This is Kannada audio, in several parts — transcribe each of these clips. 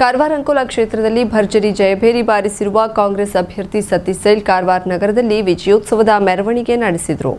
ಕಾರವಾರ ಅಂಕೋಲಾ ಕ್ಷೇತ್ರದಲ್ಲಿ ಭರ್ಜರಿ ಜಯಭೇರಿ ಬಾರಿಸಿರುವ ಕಾಂಗ್ರೆಸ್ ಅಭ್ಯರ್ಥಿ ಸತೀಶ್ ಸೈಲ್ ಕಾರವಾರ ನಗರದಲ್ಲಿ ವಿಜಯೋತ್ಸವದ ಮೆರವಣಿಗೆ ನಡೆಸಿದರು.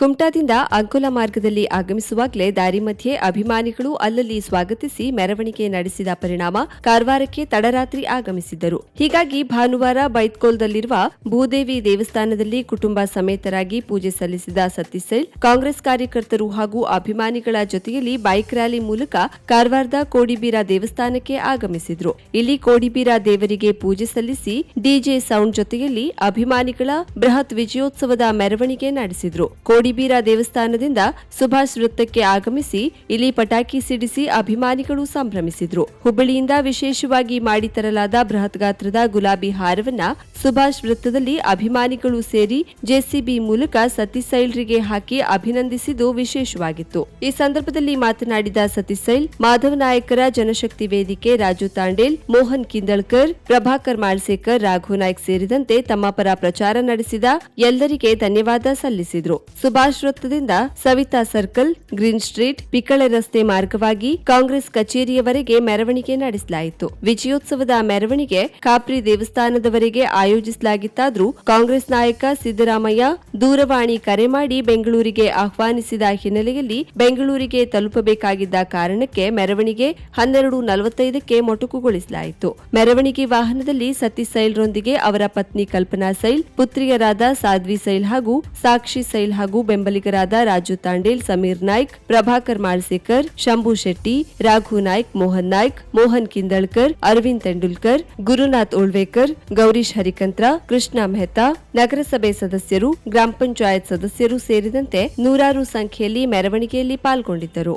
ಕುಮಟಾದಿಂದ ಅಂಕೋಲ ಮಾರ್ಗದಲ್ಲಿ ಆಗಮಿಸುವಾಗಲೇ ದಾರಿ ಮಧ್ಯೆ ಅಭಿಮಾನಿಗಳು ಅಲ್ಲಲ್ಲಿ ಸ್ವಾಗತಿಸಿ ಮೆರವಣಿಗೆ ನಡೆಸಿದ ಪರಿಣಾಮ ಕಾರವಾರಕ್ಕೆ ತಡರಾತ್ರಿ ಆಗಮಿಸಿದ್ದರು. ಹೀಗಾಗಿ ಭಾನುವಾರ ಬೈತ್ಕೋಲ್ದಲ್ಲಿರುವ ಭೂದೇವಿ ದೇವಸ್ಥಾನದಲ್ಲಿ ಕುಟುಂಬ ಸಮೇತರಾಗಿ ಪೂಜೆ ಸಲ್ಲಿಸಿದ ಸತೀಶ್ ಸೈಲ್ ಕಾಂಗ್ರೆಸ್ ಕಾರ್ಯಕರ್ತರು ಹಾಗೂ ಅಭಿಮಾನಿಗಳ ಜೊತೆಯಲ್ಲಿ ಬೈಕ್ ರ್ಯಾಲಿ ಮೂಲಕ ಕಾರವಾರದ ಕೋಡಿಬೀರ ದೇವಸ್ಥಾನಕ್ಕೆ ಆಗಮಿಸಿದ್ರು. ಇಲ್ಲಿ ಕೋಡಿಬೀರ ದೇವರಿಗೆ ಪೂಜೆ ಸಲ್ಲಿಸಿ ಡಿಜೆ ಸೌಂಡ್ ಜೊತೆಯಲ್ಲಿ ಅಭಿಮಾನಿಗಳ ಬೃಹತ್ ವಿಜಯೋತ್ಸವದ ಮೆರವಣಿಗೆ ನಡೆಸಿದ್ರು. ಕೋಡಿಬೀರ ದೇವಸ್ಥಾನದಿಂದ ಸುಭಾಷ್ ವೃತ್ತಕ್ಕೆ ಆಗಮಿಸಿ ಇಲ್ಲಿ ಪಟಾಕಿ ಸಿಡಿಸಿ ಅಭಿಮಾನಿಗಳು ಸಂಭ್ರಮಿಸಿದ್ರು. ಹುಬ್ಬಳ್ಳಿಯಿಂದ ವಿಶೇಷವಾಗಿ ಮಾಡಿ ತರಲಾದ ಬೃಹತ್ ಗಾತ್ರದ ಗುಲಾಬಿ ಹಾರವನ್ನ ಸುಭಾಷ್ ವೃತ್ತದಲ್ಲಿ ಅಭಿಮಾನಿಗಳು ಸೇರಿ ಜೆಸಿಬಿ ಮೂಲಕ ಸತೀಶ್ ಸೈಲ್ರಿಗೆ ಹಾಕಿ ಅಭಿನಂದಿಸಿದ್ದು ವಿಶೇಷವಾಗಿತ್ತು. ಈ ಸಂದರ್ಭದಲ್ಲಿ ಮಾತನಾಡಿದ ಸತೀಶ್ ಸೈಲ್, ಮಾಧವ ನಾಯಕರ ಜನಶಕ್ತಿ ವೇದಿಕೆ ರಾಜು ತಾಂಡೇಲ್, ಮೋಹನ್ ಕಿಂದಳ್ಕರ್, ಪ್ರಭಾಕರ್ ಮಾಳ್ಸೇಕರ್, ರಾಘು ನಾಯ್ಕ್ ಸೇರಿದಂತೆ ತಮ್ಮ ಪರ ಪ್ರಚಾರ ನಡೆಸಿದ ಎಲ್ಲರಿಗೆ ಧನ್ಯವಾದ ಸಲ್ಲಿಸಿದ್ರು. ಸುಭಾಷ್ ವೃತ್ತದಿಂದ Savita circle, green street, Pikale ರಸ್ತೆ ಮಾರ್ಗವಾಗಿ ಕಾಂಗ್ರೆಸ್ ಕಚೇರಿಯವರೆಗೆ ಮೆರವಣಿಗೆ ನಡೆಸಲಾಯಿತು. ವಿಜಯೋತ್ಸವದ ಮೆರವಣಿಗೆ ಕಾಪ್ರಿ ದೇವಸ್ಥಾನದವರೆಗೆ ಆಯೋಜಿಸಲಾಗಿತ್ತಾದರೂ ಕಾಂಗ್ರೆಸ್ ನಾಯಕ ಸಿದ್ದರಾಮಯ್ಯ ದೂರವಾಣಿ ಕರೆ ಮಾಡಿ ಬೆಂಗಳೂರಿಗೆ ಆಹ್ವಾನಿಸಿದ ಹಿನ್ನೆಲೆಯಲ್ಲಿ ಬೆಂಗಳೂರಿಗೆ ತಲುಪಬೇಕಾಗಿದ್ದ ಕಾರಣಕ್ಕೆ ಮೆರವಣಿಗೆ ಹನ್ನೆರಡು ನಲವತ್ತೈದಕ್ಕೆ ಮೊಟಕುಗೊಳಿಸಲಾಯಿತು. ಮೆರವಣಿಗೆ ವಾಹನದಲ್ಲಿ ಸತೀಶ್ ಸೈಲ್ರೊಂದಿಗೆ ಅವರ ಪತ್ನಿ ಕಲ್ಪನಾ ಸೈಲ್, ಪುತ್ರಿಯರಾದ ಸಾಧ್ವಿ ಸೈಲ್ ಹಾಗೂ ಸಾಕ್ಷಿ ಸೈಲ್ ಹಾಗೂ ಬೆಂಬಲಿಗರಾದ ರಾಜು ತಾಂಡೇಲ್, ಸಮೀರ್ ನಾಯ್ಕ್, ಪ್ರಭಾಕರ್ ಮಾಳ್ಸೇಕರ್, ಶಂಭು ಶೆಟ್ಟಿ, ರಾಘು ನಾಯ್ಕ್, ಮೋಹನ್ ನಾಯ್ಕ್, ಮೋಹನ್ ಕಿಂದಳ್ಕರ್, ಅರವಿಂದ್ ತೆಂಡೂಲ್ಕರ್, ಗುರುನಾಥ್ ಉಳ್ವೇಕರ್ ಗೌರೀಶ್ ಹರಿಕಂತ್ರ, ಕೃಷ್ಣ ಮೆಹ್ತಾ, ನಗರಸಭೆ ಸದಸ್ಯರು, ಗ್ರಾಮ ಪಂಚಾಯತ್ ಸದಸ್ಯರು ಸೇರಿದಂತೆ ನೂರಾರು ಸಂಖ್ಯೆಯಲ್ಲಿ ಮೆರವಣಿಗೆಯಲ್ಲಿ ಪಾಲ್ಗೊಂಡಿದ್ದರು.